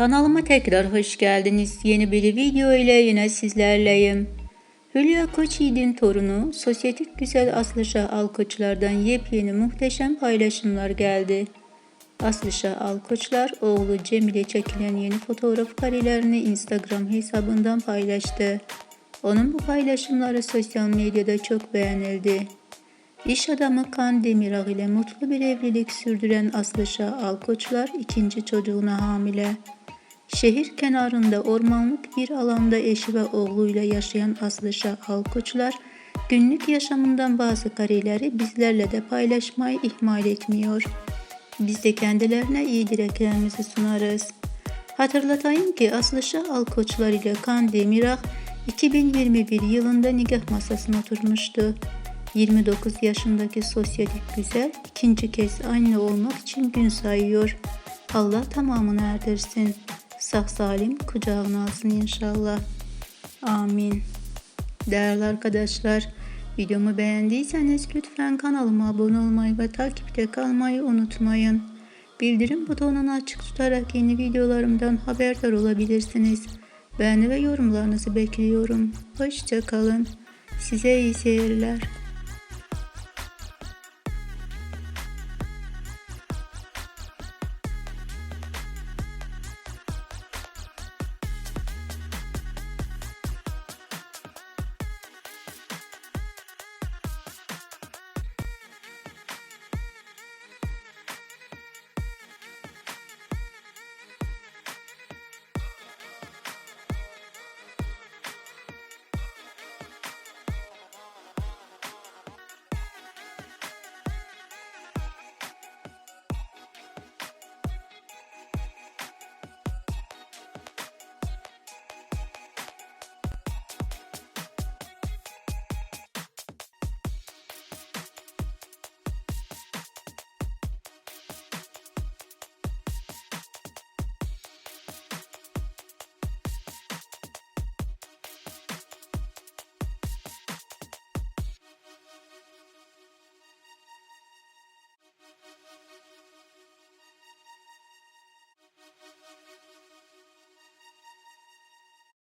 Kanalıma tekrar hoş geldiniz. Yeni bir video ile yine sizlerleyim. Hülya Koçyiğit'in torunu, sosyetik güzel Aslışa Alkoçlar'dan yepyeni muhteşem paylaşımlar geldi. Aslışa Alkoçlar, oğlu Cem ile çekilen yeni fotoğraf karelerini Instagram hesabından paylaştı. Onun bu paylaşımları sosyal medyada çok beğenildi. İş adamı Kan Demirağ ile mutlu bir evlilik sürdüren Aslışa Alkoçlar ikinci çocuğuna hamile. Şehir kenarında ormanlık bir alanda eşi ve oğluyla yaşayan Aslışa Alkoçlar, günlük yaşamından bazı kareleri bizlerle de paylaşmayı ihmal etmiyor. Biz de kendilerine iyi dileklerimizi sunarız. Hatırlatayım ki Aslışa Alkoçlar ile Kan Demirağ 2021 yılında nikah masasına oturmuştu. 29 yaşındaki sosyetik güzel ikinci kez anne olmak için gün sayıyor. Allah tamamını erdirsin. Sağ salim kucağına alsın inşallah. Amin. Değerli arkadaşlar, videomu beğendiyseniz lütfen kanalıma abone olmayı ve takipte kalmayı unutmayın. Bildirim butonunu açık tutarak yeni videolarımdan haberdar olabilirsiniz. Beğeni ve yorumlarınızı bekliyorum. Hoşça kalın. Size iyi seyirler.